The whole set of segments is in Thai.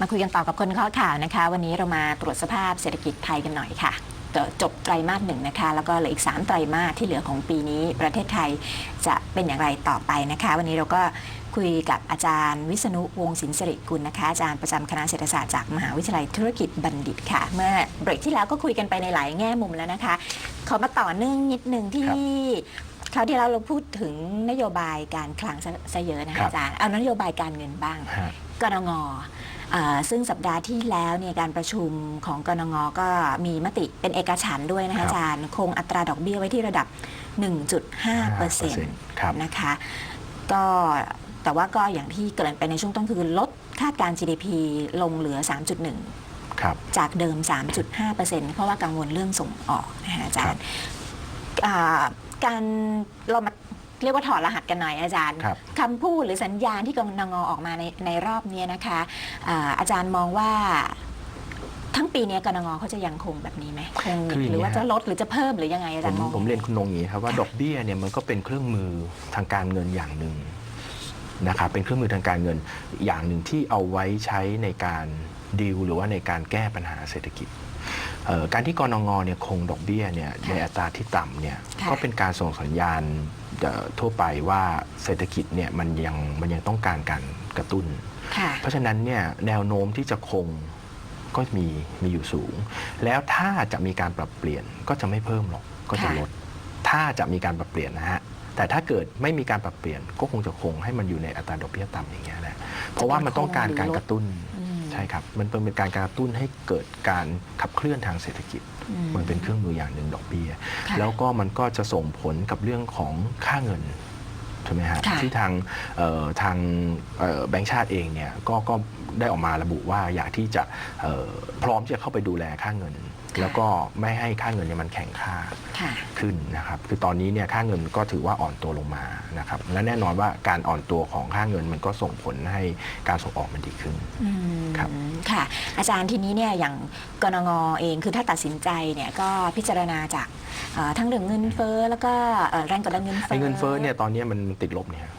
มาคุยกันต่อกับคนข้อข่าวนะคะ วันนี้เรามาตรวจสภาพเศรษฐกิจไทยกันหน่อยค่ะก็จบไตรมาสหนึ่งนะคะ แล้วก็เหลืออีก 3 ไตรมาสที่เหลือของปีนี้ ประเทศไทยจะเป็นอย่างไรต่อไปนะคะ วันนี้เราก็คุยกับอาจารย์วิษณุวงศ์สินสิริกุลนะคะ อาจารย์ประจำคณะเศรษฐศาสตร์จากมหาวิทยาลัยธุรกิจบัณฑิตค่ะ เมื่อเบรกที่แล้วก็คุยกันไปในหลายแง่มุมแล้วนะคะขอมาต่อเนื่องนิดนึงที่คราวที่แล้วเราพูดถึงนโยบายการคลังซะซะเยอะนะครัคะบอาจารย์เอานโยบายการเงินบ้างฮะกนงอ่า ซึ่งสัปดาห์ที่แล้วเนี่ยการประชุมของกนงก็มีมติเป็นเอกฉันท์ด้วยนะคะครับอาจารย์ คงอัตราดอกเบี้ยไว้ที่ระดับ 1.5เปอร์เซ็นต์ครับนะคะก็แต่ว่าก็อย่างที่เกริ่นไปในช่วงต้นคือลดคาดการณ์ GDP ลงเหลือ 3.1ครับจากเดิม 3.5%เพราะว่ากังวลเรื่องส่งออกนะคะอาจารย์อ่าการเรามา เรียกว่าถอดรหัสกันหน่อยอาจารย์ครับ คำพูดหรือสัญญาณที่กนงออกมาในในรอบนี้นะคะอาอาจารย์มองว่า ทั้งปีนี้กนงเขาจะยังคงแบบนี้ไหมคงคืออย่างนี้ หรือว่าฮะจะลดหรือจะเพิ่มหรือยังไงอาผจารมย์มองผมเรียนคุณนงอย่างนี้ครับว่าค่ะดอกเบี้ยเนี่ยมันก็เป็นเครื่องมือทางการเงินอย่างหนึ่งนะครับเป็นเครื่องมือทางการเงินอย่างหนึ่งที่เอาไว้ใช้ในการดีลหรือว่าในการแก้ปัญหาเศรษฐกิจเอ่อ การที่กรงงเนี่ยคงดอกเบี้ยเนี่ยในอัตราที่ต่ำเนี่ยค่ะก็เป็นการส่งสัญญาณเอ่อทั่วไปว่าเศรษฐกิจเนี่ยมันยังมันยังต้องการการกระตุ้นค่ะเพราะฉะนั้นเนี่ยแนวโน้มที่จะคงก็มีมีอยู่สูง แล้วถ้าจะมีการปรับเปลี่ยนก็จะไม่เพิ่มหรอกก็จะค่ะลด ถ้าจะมีการปรับเปลี่ยนนะฮะแต่ถ้าเกิดไม่มีการปรับเปลี่ยนก็คงจะคงให้มันอยู่ในอัตราดอกเบี้ยต่ำอย่างเงี้ยแหละเพราะว่ามันต้องการการกระตุ้นอืม ใช่ครับ มันเป็นการกระตุ้นให้เกิดการขับเคลื่อนทางเศรษฐกิจอืมันเป็นเครื่องมืออย่างหนึ่งดอกเบี้ยค่ะแล้วก็มันก็จะส่งผลกับเรื่องของค่าเงินใช่ไหมฮะค่ะที่ทางเอ่อทางเอ่อแบงก์ชาติเองเนี่ยก็ก็ ได้ออกมาระบุว่าอยากที่จะเอ่อพร้อมที่จะเข้าไปดูแลค่าเงิน แล้วก็ไม่ให้ค่าเงินเนี่ยมันแข็งค่าค่ะขึ้นนะครับคือตอนนี้เนี่ยค่าเงินก็ถือว่าอ่อนตัวลงมานะครับและแน่นอนว่าการอ่อนตัวของค่าเงินมันก็ส่งผลให้การส่งออกมันดีขึ้นอืมครับค่ะ อาจารย์ทีนี้เนี่ยอย่างกนงเองคือถ้าตัดสินใจเนี่ยก็พิจารณาจากเอ่อทั้งเรื่องเงินเฟ้อแล้วก็เอ่อแรงกดดันเงินเฟ้ไอ้อเงินเฟ้อเนี่ยตอนนี้มันติดลบเนี่ยอ่า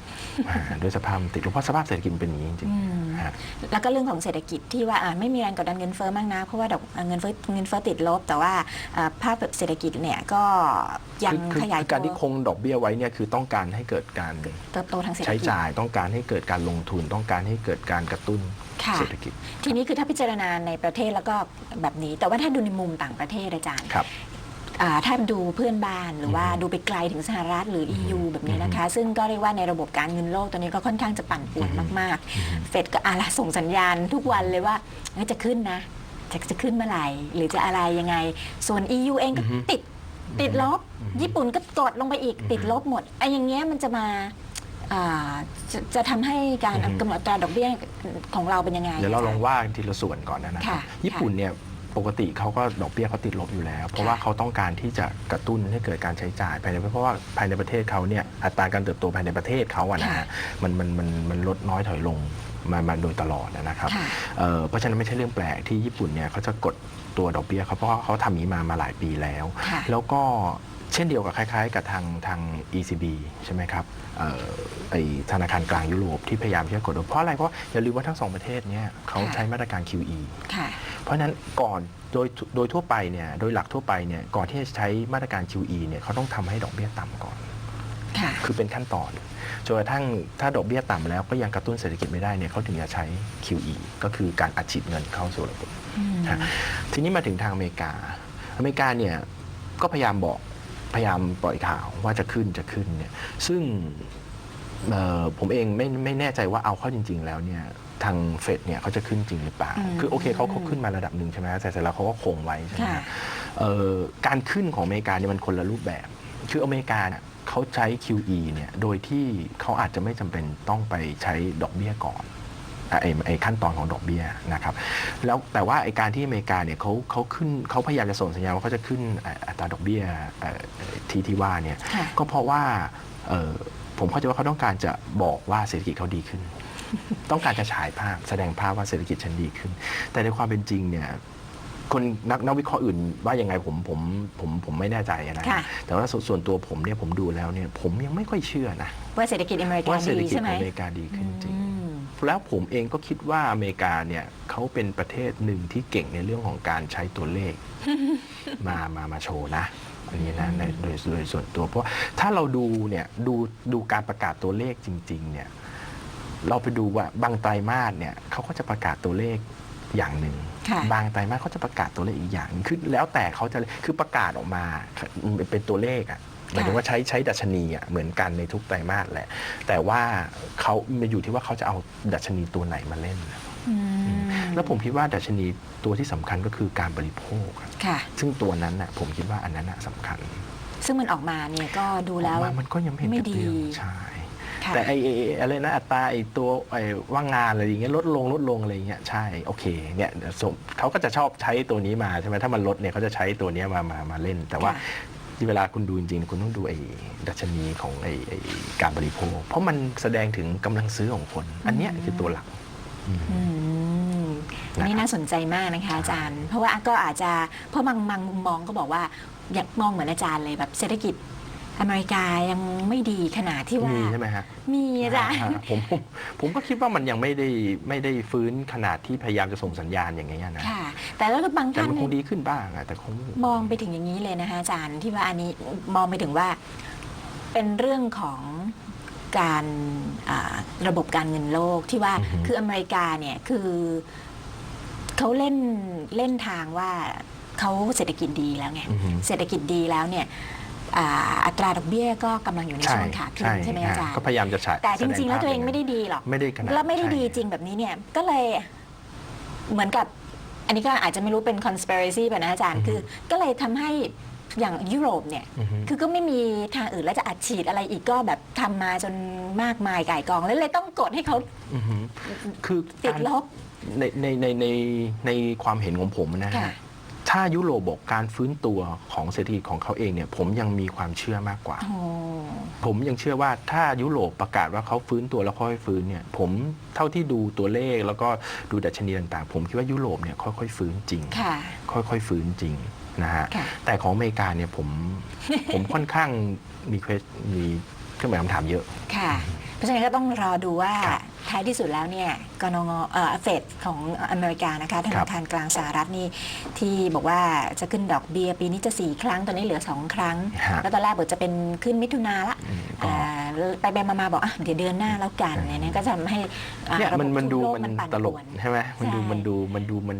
ด้วยสภาพมันติดลบเพราะสภาพเศรษฐกิจมันเป็นอย่างนี้จริงอืมๆฮะแล้วก็เรื่องของเศรษฐกิจที่ว่าอ่าไม่มีแรงกดดันเงินเฟ้อมากนะเพราะว่าดอกเอ่อเงินเฟ้อเงินเฟ้อติดลบ แต่ว่าเอ่อภาพเศรษฐกิจเนี่ยก็ยังคือขยายคือตัการวที่คงดอกเบี้ยไว้เนี่ยคือต้องการให้เกิดการเติบโตทางเศรษฐใช้กิจจ่ายต้องการให้เกิดการลงทุนต้องการให้เกิดการกระตุ้นค่ะเศรษฐกิจ ทีนี้คือถ้าพิจารณาในประเทศแล้วก็แบบนี้ แต่ว่าถ้าดูในมุมต่างประเทศอาจารย์ครับ อ่าถ้าดูเพื่อนบ้านหรือว่าอือฮึดูไปไกลถึงสหรัฐหรือ EU แบบนี้อือฮึนะคะ ซึ่งก็เรียกว่าในระบบการเงินโลกตอนนี้ก็ค่อนข้างจะปั่นป่วนอือฮึมากอือฮึๆเฟดก็อาละส่งสัญญาณทุกวันเลยว่าเอ้ยจะขึ้นนะจะจะขึ้นเมื่อไหร่ หรือจะอะไรยังไง ส่วน EU เองก็อือฮึติดติดลบอือฮึญี่ปุ่นก็กดลงไปอีกอือฮึติดลบหมดไอ้อย่างเงี้ยมันจะมาอ่าจะจะทำให้การอือฮึกำหนดอัตราดอกเบี้ยของเราเป็นยังไงเดี๋ยวเราลองจว่าทีละส่วนก่อนนะนะครัค่ะบญี่ปุ่นเนี่ย ปกติเขาก็ดอกเบี้ยเขาติดลบอยู่แล้ว เพราะว่าเขาต้องการที่จะกระตุ้นให้เกิดการใช้จ่ายภายในเพราะว่าภายในประเทศเขาเนี่ยอัตราการเติบโตภายในประเทศเขาอะนะค่ะฮะมันมันมันมันลดน้อยถอยลงมามาโดยตลอดนะครับค่ะเอ่อเพราะฉะนั้นไม่ใช่เรื่องแปลกที่ญี่ปุ่นเนี่ยเขาจะกดตัวดอกเบี้ยเขาเพราะว่าเขาทำนี้มามาหลายปีแล้วค่ะแล้วก็ เช่นเดียวกับคล้าย ๆ กับทางทาง ECB ใช่ไหมครับเอ่อไอธนาคารกลางยุโรปที่พยายามที่จะกดดอกเพราะอะไรเพราะอย่าลืมว่าทั้งสองประเทศเนี่ยเขาค่ะใช้มาตรการ QE ค่ะเพราะฉะนั้นก่อนโดยโดยทั่วไปเนี่ยโดยหลักทั่วไปเนี่ยก่อนที่จะใช้มาตรการ QE เนี่ยเขาต้องทำให้ดอกเบี้ยต่ำก่อนค่ะคือเป็นขั้นตอนจนกระทั่งถ้าดอกเบี้ยต่ำแล้วก็ยังกระตุ้นเศรษฐกิจไม่ได้เนี่ยเขาถึงจะใช้ QE ก็คือการอัดฉีดเงินเข้าสู่ระบบอืมฮะทีนี้มาถึงทางอเมริกา อเมริกาเนี่ยก็พยายามบอก พยายามปล่อยข่าวว่าจะขึ้นจะขึ้นเนี่ยซึ่งเอ่อผมเองไม่ไม่แน่ใจว่าเอาเข้าจริง ๆ แล้วเนี่ยทางเฟดเนี่ยเขาจะขึ้นจริงหรือเปล่าอืมคือโอเคเขาเขาขึ้นมาระดับหนึ่งใช่ไหมแต่เสร็จแล้วเขาก็คงไว้ใช่ไหมค่ะฮะเอ่อการขึ้นของอเมริกาเนี่ยมันคนละรูปแบบ คืออเมริกาเนี่ยเขาใช้ QE เนี่ยโดยที่เขาอาจจะไม่จำเป็นต้องไปใช้ดอกเบี้ยก่อนอะ ไอ้ไอ้ขั้นตอนของดอกเบี้ยนะครับแล้วแต่ว่าไอ้การที่อเมริกาเนี่ยเขาเขาขึ้นเขาพยายามจะส่งสัญญาณว่าเขาจะขึ้นเอ่ออัตราดอกเบี้ยเอ่อที่ที่ว่าเนี่ยค่ะก็เพราะว่าเอ่อผมเข้าใจว่าเขาต้องการจะบอกว่าเศรษฐกิจเขาดีขึ้น ต้องการจะฉายภาพแสดงภาพว่าเศรษฐกิจฉันดีขึ้น แต่ในความเป็นจริงเนี่ยคนนักนักวิเคราะห์อื่นว่ายังไงผมผมผมผมไม่แน่ใจนะค่ะแต่ว่าส่วนส่วนตัวผมเนี่ยผมดูแล้วเนี่ยผมยังไม่ค่อยเชื่อนะว่าเศรษฐกิจอเมริกาว่าเศรษฐดีกิจใช่ไหมอเมริกาดีขึ้นจริงอืม แล้วผมเองก็คิดว่าอเมริกาเนี่ยเขาเป็นประเทศหนึ่งที่เก่งในเรื่องของการใช้ตัวเลข มามามาโชว์นะอันนี้นะในโดยโดยส่วนตัวเพราะถ้าเราดูเนี่ยดูดูการประกาศตัวเลขจริง ๆ เนี่ย เราไปดูว่าบางไตรมาสเนี่ยเขาก็จะประกาศตัวเลขอย่างหนึ่งค่ะบางไตรมาสเขาจะประกาศตัวเลขอีกอย่างหนึ่งคือแล้วแต่เขาจะคือประกาศออกมาเป็นตัวเลขอะ หมายถึงว่าใช้ใช้ดัชนีอะเหมือนกันในทุกไตรมาสแหละ แต่ว่าเขามันอยู่ที่ว่าเขาจะเอาดัชนีตัวไหนมาเล่นอืมแล้วผมคิดว่าดัชนีตัวที่สำคัญก็คือการบริโภคอะค่ะซึ่งตัวนั้นน่ะผมคิดว่าอันนั้นน่ะสำคัญ ซึ่งมันออกมาเนี่ยก็ดูแล้วออกมามันก็ยังไม่เห็นไม่กระเตื้องดีใช่ค่ะแต่ไอ้ไอ้ไอ้อะไรนะอัตราไอ้ตัวไอ้ว่างงานอะไรอย่างเงี้ยลดลงลดลงอะไรอย่างเงี้ยใช่โอเคเนี่ยสมเขาก็จะชอบใช้ตัวนี้มาใช่ไหมถ้ามันลดเนี่ยเขาจะใช้ตัวเนี้ยมามามาเล่น แต่ว่าค่ะที่ เวลาคุณดูจริงๆ คุณต้องดูไอ้ดัชนีของไอ้ไอ้การบริโภค เพราะมันแสดงถึงกำลังซื้อของคน อันเนี้ยคือตัวหลักอืมอืมอันนี้น่าสนใจมากนะคะอาจารย์ เพราะว่าก็อาจจะเพราะบางบางมุมมองก็บอกว่าอยากมองเหมือนอาจารย์เลยแบบเศรษฐกิจ อเมริกายังไม่ดีขนาดที่ว่ามีใช่ไหมฮะมีอาจารย์อ่าผมผมผมก็คิดว่ามันยังไม่ได้ไม่ได้ฟื้นขนาดที่พยายามจะส่งสัญญาณอย่างเงี้ยนะค่ะ แต่แล้วก็บางแต่ท่านมันคงดีขึ้นบ้างอะแต่คงมองไปถึงอย่างนี้เลยนะคะอาจารย์ที่ว่าอันนี้มองไปถึงว่าเป็นเรื่องของการอ่าระบบการเงินโลกที่ว่าอือฮึคืออเมริกาเนี่ยคือเขาเล่นเล่นทางว่าเขาเศรษฐกิจดีแล้วไงอือฮึเศรษฐกิจดีแล้วเนี่ย อ่าอัตราดอกเบี้ยก็กำลังอยู่ในช่วงขาขึ้นใช่ไหมอาจารย์ ก็พยายามจะฉายแต่จริง ๆ แล้วตัวเองสดภาพไม่ได้ดีหรอก ไม่ได้ขนาดแล้วไม่ได้ดีใช่จริงแบบนี้เนี่ย ก็เลยเหมือนกับ อันนี้ก็อาจจะไม่รู้เป็น conspiracy ป่ะนะอาจารย์อือฮึคือ ก็เลยทำให้อย่างยุโรปเนี่ย อือฮึ คือก็ไม่มีทางอื่นแล้วจะอัดฉีดอะไรอีกก็แบบทำมาจนมากมายก่ายกอง แล้วเลยต้องกดให้เขาอือฮึคือติดการลบ ในในในในในความเห็นของผมนะค่ะฮะ ถ้ายุโรปบอกการฟื้นตัวของเศรษฐกิจของเขาเองเนี่ยผมยังมีความเชื่อมากกว่าโอ้ผมยังเชื่อว่าถ้ายุโรปประกาศว่าเขาฟื้นตัวแล้วค่อยๆฟื้นเนี่ยผมเท่าที่ดูตัวเลขแล้วก็ดูดัชนีต่างๆ ผมคิดว่ายุโรปเนี่ยค่อยๆฟื้นจริง ค่ะค่อยๆฟื้นจริงนะฮะค่ะแต่ของอเมริกาเนี่ยผมผมค่อนข้างมีเควสมีเครื่องหมายคำถามเยอะค่ะ เพราะฉะนั้นก็ต้องรอดูว่าครับท้ายที่สุดแล้วเนี่ยกนงเอ่อเฟดของอเมริกานะคะธครันาบคารกลางสหรัฐนี่ที่บอกว่าจะขึ้นดอกเบี้ยปีนี้จะ 4 ครั้งตอนนี้เหลือ 2 ครั้งฮะแล้วตอนแรกบอกจะเป็นขึ้นมิถุนาละอืมก็อ่าไปไปมาๆบอกอะเดี๋ยวเดือนหน้าแล้วกันเนี่ยนะก็จะทำให้อ่าเนี่ยระบบมันมันดูทั่วโลกมันปั่นตลกป่วนใช่ไหมมันดูใช่มันดูมันดูมัน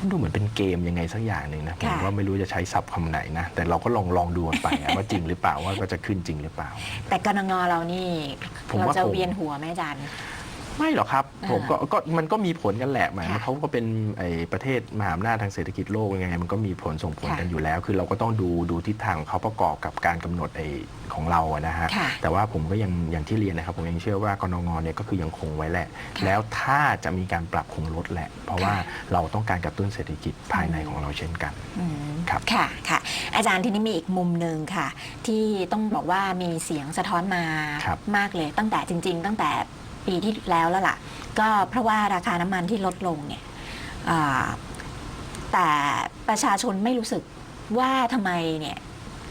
มันดูเหมือนเป็นเกมยังไงสักอย่างหนึ่งนะผมค่ะว่าไม่รู้จะใช้ศัพท์คำไหนนะ แต่เราก็ลองลองดูกันไปอะว่าจริงหรือเปล่าว่าก็จะขึ้นจริงหรือเปล่า แต่กนงเรานี่ ผมเราว่าจะคง เวียนหัวไหมอาจารย์ ไม่หรอกครับอ่าผมก็ก็มันก็มีผลกันแหละหมายค่ะเขาก็เป็นไอประเทศมหาอำนาจทางเศรษฐกิจโลกยังไง มันก็มีผลส่งผลค่ะกันอยู่แล้ว คือเราก็ต้องดูดูทิศทางของเขาประกอบกับการกำหนดไอของเราอะนะฮะค่ะแต่ว่าผมก็ยังอย่างที่เรียนนะครับ ผมยังเชื่อว่ากนงเนี่ยก็คือยังคงไว้แหละค่ะแล้วถ้าจะมีการปรับคงลดแหละ เพราะว่าค่ะเราต้องการกระตุ้นเศรษฐกิจภายในอืมของเราเช่นกันอืมครับค่ะค่ะ อาจารย์ทีนี้มีอีกมุมหนึ่งค่ะ ที่ต้องบอกว่ามีเสียงสะท้อนมาครับมากเลยตั้งแต่จริง ๆ ตั้งแต่ ปีที่แล้วแล้วล่ะ ก็เพราะว่าราคาน้ำมันที่ลดลงเนี่ยอ่าแต่ประชาชนไม่รู้สึกว่าทำไมเนี่ย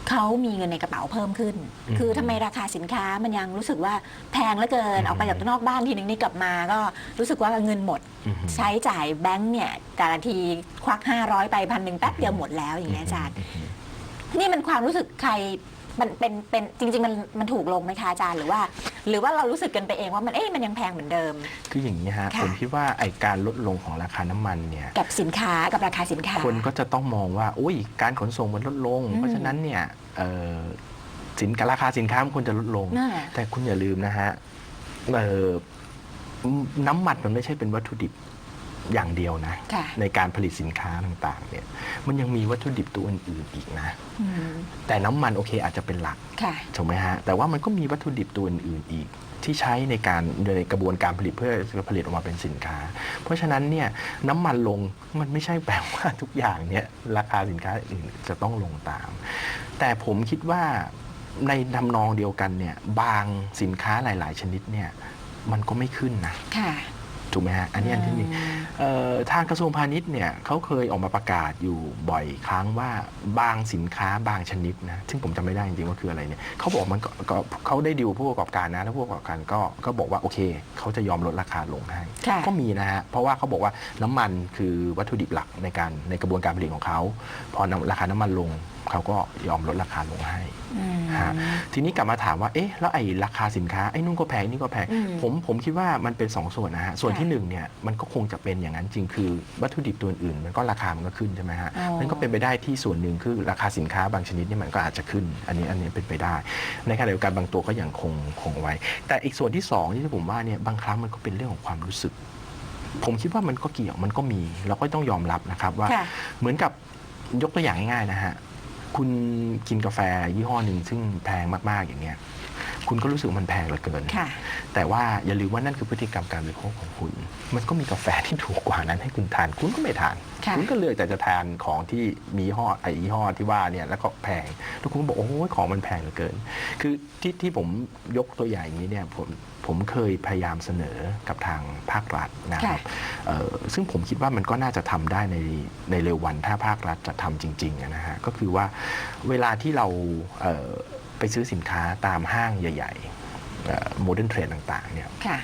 เขามีเงินในกระเป๋าเพิ่มขึ้นอืมคือทำไมราคาสินค้ามันยังรู้สึกว่าแพงเหลือเกินอืมออกไปจากนอกบ้านทีนึงนี่กลับมา ก็รู้สึกว่าเงินหมดอือฮึใช้จ่ายแบงก์เนี่ยแต่ละทีควัก 500 ไปพันหนึ่งแป๊บเดียวหมดแล้วอย่างเงี้ยอาจารย์อือฮึนี่มันความรู้สึกใคร มันเป็นเป็นจริง ๆ มันมันถูกลงไหมคะอาจารย์หรือว่า หรือว่าเรารู้สึกกันไปเองว่ามันเอ๊ะมันยังแพงเหมือนเดิม คืออย่างนี้ฮะค่ะ ผมคิดว่าไอการลดลงของราคาน้ำมันเนี่ยกับสินค้ากับราคาสินค้า คนก็จะต้องมองว่าอุ้ยการขนส่งมันลดลง อืม เพราะฉะนั้นเนี่ยเอ่อสินค้าราคาสินค้ามันควรจะลดลง น่า แต่คุณอย่าลืมนะฮะเอ่อน้ำมันมันไม่ใช่เป็นวัตถุดิบ อย่างเดียวนะ ค่ะ ในการผลิตสินค้าต่างๆเนี่ยมันยังมีวัตถุดิบตัวอื่นๆอีกนะ อืมแต่น้ำมันโอเคอาจจะเป็นหลัก ค่ะ ถูกไหมฮะ แต่ว่ามันก็มีวัตถุดิบตัวอื่นๆอีก ที่ใช้ในการในกระบวนการผลิตเพื่อจะผลิตออกมาเป็นสินค้า เพราะฉะนั้นเนี่ยน้ำมันลงมันไม่ใช่แปลว่าทุกอย่างเนี่ยราคาสินค้าอื่นจะต้องลงตาม แต่ผมคิดว่าในทำนองเดียวกันเนี่ยบางสินค้าหลาย ๆ ชนิดเนี่ยมันก็ไม่ขึ้นนะ ค่ะ ถูกไหมฮะ อันนี้อันที่หนึ่งอืมเอ่อ ทางกระทรวงพาณิชย์เนี่ยเขาเคยออกมาประกาศอยู่บ่อยครั้งว่าบางสินค้าบางชนิดนะซึ่งผมจำไม่ได้จริงๆว่าคืออะไรเนี่ยเขาบอกมันก็ก็เขาได้ดิวผู้ประกอบการนะแล้วผู้ประกอบการก็ก็บอกว่าโอเคเขาจะยอมลดราคาลงให้ค่ะก็มีนะฮะเพราะว่าเขาบอกว่าน้ำมันคือวัตถุดิบหลักในการในกระบวนการผลิตของเขาพอนำราคาน้ำมันลง เขาก็ยอมลดราคาลงให้อืมฮะทีนี้กลับมาถามว่าเอ๊ะแล้วไอ้ราคาสินค้าไอ้นู่นก็แพงนี่ก็แพงอืมผมผมคิดว่ามันเป็นสองส่วนนะฮะส่วนค่ะที่หนึ่งเนี่ยมันก็คงจะเป็นอย่างนั้นจริงคือวัตถุดิบตัวอื่นมันก็ราคามันก็ขึ้นใช่ไหมฮะอ๋อมันก็เป็นไปได้ที่ส่วนหนึ่งคือราคาสินค้าบางชนิดเนี่ยมันก็อาจจะขึ้น อันนี้อันนี้เป็นไปได้ในขณะเดียวกันบางตัวก็ยังคงคงไว้ แต่อีกส่วนที่สองที่ผมว่าเนี่ยบางครั้งมันก็เป็นเรื่องของความรู้สึก ผมคิดว่ามันก็เกี่ยวมันก็มีเราก็ต้องยอมรับนะครับว่าค่ะเหมือนกับยกตัวอย่างง่ายๆนะฮะ คุณกินกาแฟยี่ห้อหนึ่งซึ่งแพงมาก ๆ อย่างเนี้ย คุณก็รู้สึกว่ามันแพงเหลือเกิน ค่ะ แต่ว่าอย่าลืมว่านั่นคือพฤติกรรมการบริโภคของคุณ มันก็มีกาแฟที่ถูกกว่านั้นให้คุณทาน คุณก็ไม่ทาน ค่ะ คุณก็เลือกแต่จะทานของที่มียี่ห้อไอ้ยี่ห้อที่ว่าเนี่ยแล้วก็แพง แล้วคุณก็บอกโอ้ยของมันแพงเหลือเกิน คือที่ที่ผมยกตัวอย่างอย่างนี้เนี่ยผมผมเคยพยายามเสนอกับทางภาครัฐนะครับเอ่อซึ่งผมคิดว่ามันก็น่าจะทำได้ในในเร็ววันถ้าภาครัฐจะทำจริงๆอะนะฮะก็คือว่าเวลาที่เราเอ่อไปซื้อสินค้าตามห้างใหญ่ๆโมเดิร์นเทรดต่างๆเนี่ย ค่ะ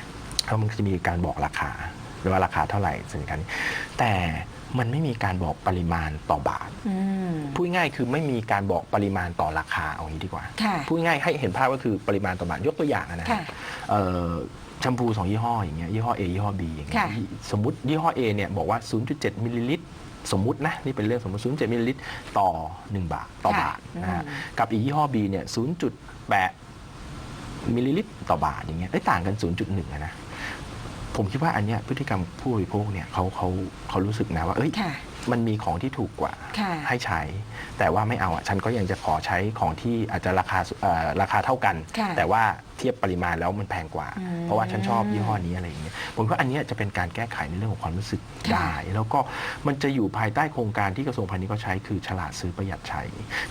เขามันก็จะมีการบอกราคาว่าราคาเท่าไหร่สินค้านี้แต่มันไม่มีการบอกปริมาณต่อบาทอืมพูดง่ายๆคือไม่มีการบอกปริมาณต่อราคาเอางี้ดีกว่าค่ะพูดง่ายๆให้เห็นภาพก็คือปริมาณต่อบาทยกตัวอย่างนะฮะค่ะเอ่อแชมพูสองยี่ห้ออย่างเงี้ยยี่ห้อ A ยี่ห้อ B อย่างเงี้ยค่ะสมมติยี่ห้อ A เนี่ยบอกว่า 0.7มิลลิลิตรสมมุตินะนี่เป็นเรื่องสมมติ 0.7มิลลิลิตรต่อ 1 บาทต่อบาทนะฮะอืมกับอีกยี่ห้อ B เนี่ย 0.8มิลลิลิตรต่อบาทอย่างเงี้ยเอ้ยต่างกัน 0.1อะนะ ผมคิดว่าอันเนี้ยพฤติกรรมผู้บริโภคเนี่ยเขาเขาเขารู้สึกนะว่าเอ้ยค่ะ มันมีของที่ถูกกว่าค่ะ ให้ใช้ แต่ว่าไม่เอาอะฉันก็ยังจะขอใช้ของที่อาจจะราคาเอ่อราคาเท่ากัน ค่ะแต่ว่าเทียบปริมาณแล้วมันแพงกว่า อืมเพราะว่าฉันชอบยี่ห้อนี้อะไรอย่างเงี้ยผมว่าอันเนี้ยจะเป็นการแก้ไขในเรื่องของความรู้สึกค่ะได้แล้วก็มันจะอยู่ภายใต้โครงการที่กระทรวงพาณิชย์เขาใช้คือฉลาดซื้อประหยัดใช้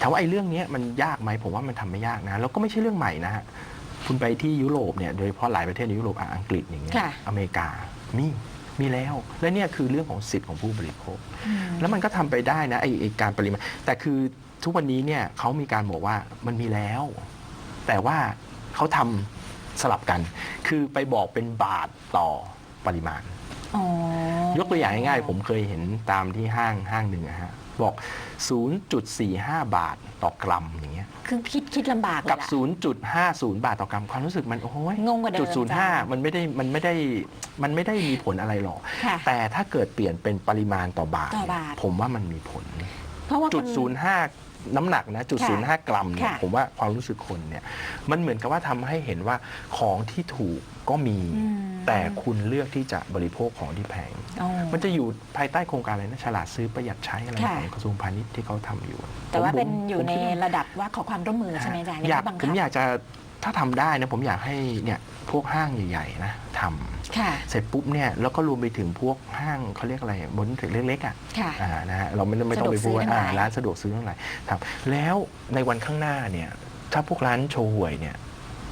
ถามว่าไอ้เรื่องเนี้ยมันยากไหมผมว่ามันทำไม่ยากนะแล้วก็ไม่ใช่เรื่องใหม่นะฮะ คุณไปที่ยุโรปเนี่ยโดยเฉพาะหลายประเทศในยุโรปอะอังกฤษอย่างเงี้ยค่ะ อเมริกามีมีแล้ว และเนี่ยคือเรื่องของสิทธิ์ของผู้บริโภคอืมแล้วมันก็ทำไปได้นะไอไอการปริมาณแต่คือทุกวันนี้เนี่ยเขามีการบอกว่ามันมีแล้ว แต่ว่าเขาทำสลับกัน คือไปบอกเป็นบาทต่อปริมาณ อ๋อ ยกตัวอย่างง่ายๆผมเคยเห็นตามที่ห้างห้างหนึ่งอะฮะ บอก 0.45 บาทต่อกรัมอย่างเงี้ยคือคิดคิดลำบากเลยกับ ล่ะ 0.50 บาทต่อกรัมความรู้สึกมันโอ้ยงงกว่าเดิมจุดศูนย์ห้าจ้ะมันไม่ได้มันไม่ได้มันไม่ได้มีผลอะไรหรอก ค่ะ แต่ถ้าเกิดเปลี่ยนเป็นปริมาณต่อบาทต่อเนี่ยบาทผมว่ามันมีผล เพราะว่าจุดคนศูนย์ห้า น้ำหนักนะจุดศูนย์ห้ากรัมเนี่ยค่ะ ผมว่าความรู้สึกคนเนี่ยมันเหมือนกับว่าทำให้เห็นว่าของที่ถูกก็มี อืมแต่คุณเลือกที่จะบริโภคของที่แพง อ๋อ มันจะอยู่ภายใต้โครงการอะไรนะฉลาดซื้อประหยัดใช้อะไรค่ะ ของกระทรวงพาณิชย์ที่เขาทำอยู่แต่ว่าผมเป็นผมอยู่ผมในคิดว่า ระดับว่าขอความร่วมมือใช่ไหมอาจารย์อยากไได้บังผคัมบอยากจะ ถ้าทำได้นะผมอยากให้เนี่ยพวกห้างใหญ่ๆนะทำค่ะเสร็จปุ๊บเนี่ยแล้วก็รวมไปถึงพวกห้างเขาเรียกอะไรบนถึงเล็กๆอะค่ะอ่านะฮะเราไม่ไม่ต้องไปพูดว่าสะดวกซื้อทั้งหลายอ่าร้านสะดวกซื้อทั้งหลายครับแล้วในวันข้างหน้าเนี่ยถ้าพวกร้านโชว์หวยเนี่ย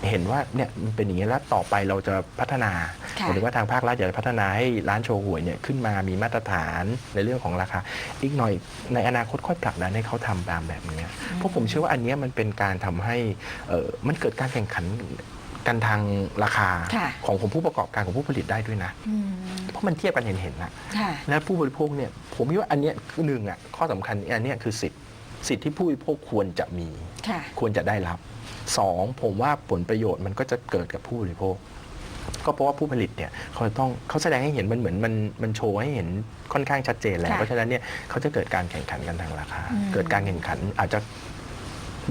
เห็นว่าเนี่ยมันเป็นอย่างนี้แล้วต่อไปเราจะพัฒนาค่ะหรือว่าทางภาครัฐอยากจะพัฒนาให้ร้านโชว์หวยเนี่ยขึ้นมามีมาตรฐานในเรื่องของราคา อีกหน่อยในอนาคตค่อยผลักดันให้เขาทำตามแบบนี้เพราะผมเชื่อว่าอันเนี้ยมันเป็นการทำให้เอ่อมันเกิดการแข่งขันกันทางราคาค่ะของของผู้ประกอบการของผู้ผลิตได้ด้วยนะอืมเพราะมันเทียบกันเห็นๆนะค่ะและผู้บริโภคเนี่ยผมคิดว่าอันเนี้ยคือหนึ่งอะข้อสำคัญอันเนี้ยคือสิทธิ์สิทธิ์ที่ผู้บริโภคควรจะมีค่ะควรจะได้รับ สองผมว่าผลประโยชน์มันก็จะเกิดกับผู้บริโภค ก็เพราะว่าผู้ผลิตเนี่ยเขาต้องเขาแสดงให้เห็นมันเหมือนมันมันโชว์ให้เห็นค่อนข้างชัดเจนแล้ว ค่ะเพราะฉะนั้นเนี่ยเขาจะเกิดการแข่งขันกันทางราคา อืม เกิดการแข่งขันอาจจะ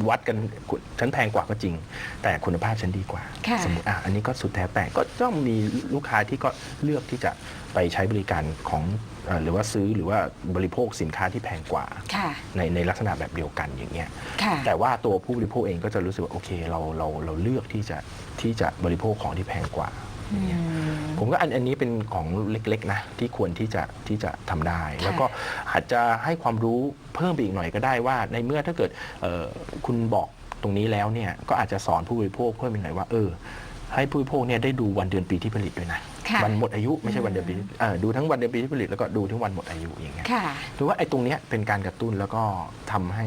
วัดกันคุณฉันแพงกว่าก็จริง แต่คุณภาพฉันดีกว่าค่ะสมมติอะอันนี้ก็สุดแท้แต่ก็ต้องมีลูกค้าที่ก็เลือกที่จะไปใช้บริการของเอ่อหรือว่าซื้อหรือว่าบริโภคสินค้าที่แพงกว่าค่ะในในลักษณะแบบเดียวกันอย่างเงี้ยค่ะแต่ว่าตัวผู้บริโภคเองก็จะรู้สึกว่าโอเคเราเราเราเลือกที่จะที่จะบริโภคของที่แพงกว่าอย่างเงี้ย ผมก็อันอันนี้เป็นของเล็กๆนะที่ควรที่จะที่จะทำได้ค่ะแล้วก็อาจจะให้ความรู้เพิ่มไปอีกหน่อยก็ได้ว่า ในเมื่อถ้าเกิดเอ่อคุณบอกตรงนี้แล้วเนี่ยก็อาจจะสอนผู้บริโภคเพิ่มอีกหน่อยว่าเออ ให้ผู้บริโภคเนี่ยได้ดูวันเดือนปีที่ผลิตด้วยนะค่ะวันหมดอายุไม่ใช่วันเดือนปีอืมเออดูทั้งวันเดือนปีที่ผลิตแล้วก็ดูทั้งวันหมดอายุอย่างเงี้ย ค่ะ หรือว่าไอ้ตรงเนี้ยเป็นการกระตุ้นแล้วก็ทำให้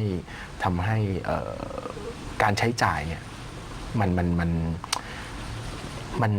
ทำให้เอ่อการใช้จ่ายเนี่ยมันมันมันมัน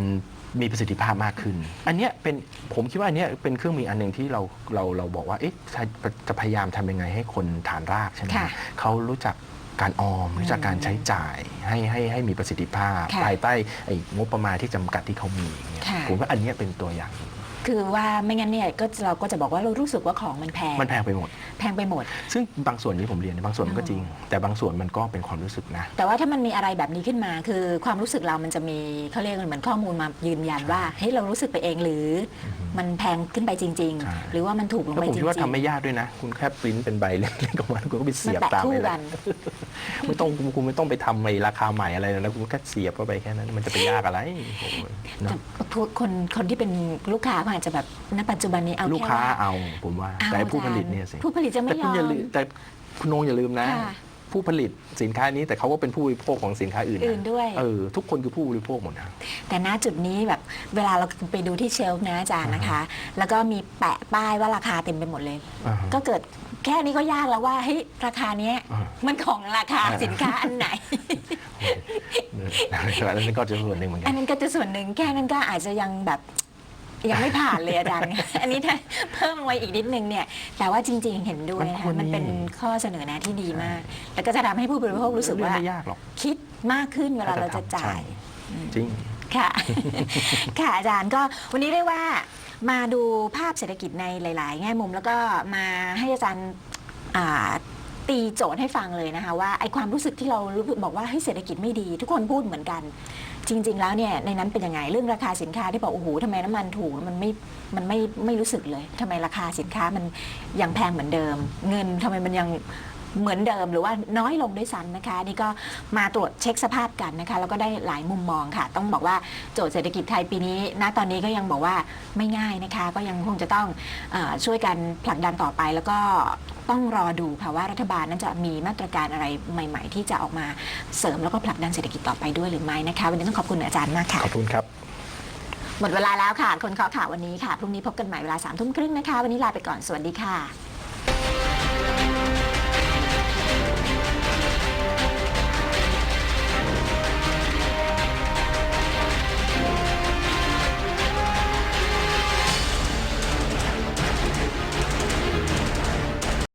มีประสิทธิภาพมากขึ้น อันเนี้ยเป็นผมคิดว่าอันเนี้ยเป็นเครื่องมืออันหนึ่งที่เราเราเราบอกว่าเอ๊ะจะจะพยายามทำยังไงให้คนฐานรากใช่ไหมค่ะเขารู้จักการออมรู้จักการใช้จ่ายให้ให้ให้มีประสิทธิภาพ ค่ะภายใต้ไอ้งบประมาณที่จำกัดที่เขามีอย่างเงี้ยค่ะ ผมว่าอันเนี้ยเป็นตัวอย่างหนึ่ง คือว่าไม่งั้นเนี่ยก็เราก็จะบอกว่าเรารู้สึกว่าของมันแพงมันแพงไปหมด แพงไปหมด ซึ่งบางส่วนที่ผมเรียนบางส่วนมันก็อ๋อจริง แต่บางส่วนมันก็เป็นความรู้สึกนะ แต่ว่าถ้ามันมีอะไรแบบนี้ขึ้นมา คือความรู้สึกเรามันจะมีเขาเรียกเหมือนข้อมูลมายืนยันว่าเฮ้ยเรารู้สึกไปเองหรืออ มันแพงขึ้นไปจริง ใช่ ๆ หรือว่ามันถูกลงแล้วไปผมจริคิดว่าทำงไม่ยากด้วยนะ คุณแค่ปริ้นเป็นใบเล็กๆออกมาคุณก็ไปๆมัเสียบแปะตามคู่ไปเลกัยนไม่ต้องคุณคุณไม่ต้องไปทำไอ้ราคาใหม่อะไรนะคุณแค่เสียบเข้าไปแค่นั้นมันจะไปยากอะไรผมเนแต่อะพวกคนคนที่เป็นลูกค้าก็อาจจะแบบณปัจจุบันนี้เอาลูกแค่ค้าว่าเอาผมว่าเอาแต่ผู้ผลิตอาจารเนี่ยสิผู้ผลิตจะไม่แต่ยคุอณอย่ามลืมแต่คุณนงอย่าลืมนะ ค่ะ ผู้ผลิตสินค้านี้แต่เขาก็เป็นผู้บริโภคของสินค้าอื่นนะอื่นด้วย เออทุกคนคือผู้บริโภคหมดนะ แต่ณจุดนี้แบบเวลาเราไปดูที่เชลฟ์นะอาจารย์นะคะ แล้วก็มีแปะป้ายว่าราคาเต็มไปหมดเลย อ่าฮะก็เกิดแค่นี้ก็ยากแล้วว่าเฮ้ยราคาเนี้ยอ่ามันของราคาอ่า สินค้าอันไหน อันนั้นก็จะส่วนหนึ่งเหมือนกัอันน นั้นก็จะส่วนหนึ่งแค่นั้นก็อาจจะยังแบบ ยังไม่ผ่านเลยอาจารย์ อันนี้ถ้าเพิ่มไว้อีกนิดนึงเนี่ยแต่ว่าจริง ๆ เห็นด้วยนะมันควรคะมันเป็นมี ข้อเสนอแนะที่ดีมาก แล้วก็จะทำให้ผู้บริโภครู้สึกว่า เองไม่ยากหรอก คิดมากขึ้นเวลาเราจะจ่ายใช่จริง ค่ะ ค่ะอาจารย์ก็วันนี้เรียกว่ามาดูภาพเศรษฐกิจในหลาย ๆ แง่มุม แล้วก็มาให้อาจารย์อ่าตีโจทย์ให้ฟังเลยนะคะว่าไอความรู้สึกที่เรารู้บอกว่าให้ยเศรษฐกิจไม่ดี ทุกคนพูดเหมือนกัน จริง ๆ แล้วเนี่ยในนั้นเป็นยังไงเรื่องราคาสินค้าที่บอกโอ้โหทำไมน้ำมันถูกมันไม่มันไม่ไม่รู้สึกเลยทำไมราคาสินค้ามันยังแพงเหมือนเดิม เงินทำไมมันยัง เหมือนเดิมหรือว่าน้อยลงด้วยซ้ำนะคะนี่ก็มาตรวจเช็คสภาพกันนะคะแล้วก็ได้หลายมุมมองค่ะ ต้องบอกว่าโจทย์เศรษฐกิจไทยปีนี้ณตอนนี้ก็ยังบอกว่าไม่ง่ายนะคะ ก็ยังคงจะต้องเออช่วยกันผลักดันต่อไป แล้วก็ต้องรอดูค่ะว่ารัฐบาลนั้นจะมีมาตรการอะไรใหม่ ๆ ที่จะออกมาเสริมแล้วก็ผลักดันเศรษฐกิจต่อไปด้วยหรือไม่นะคะ วันนี้ต้องขอบคุณอาจารย์มากค่ะขอบคุณครับหมดเวลาแล้วค่ะ คนเคาะข่าววันนี้ค่ะ พรุ่งนี้พบกันใหม่เวลาสามทุ่มครึ่งนะคะ วันนี้ลาไปก่อน สวัสดีค่ะ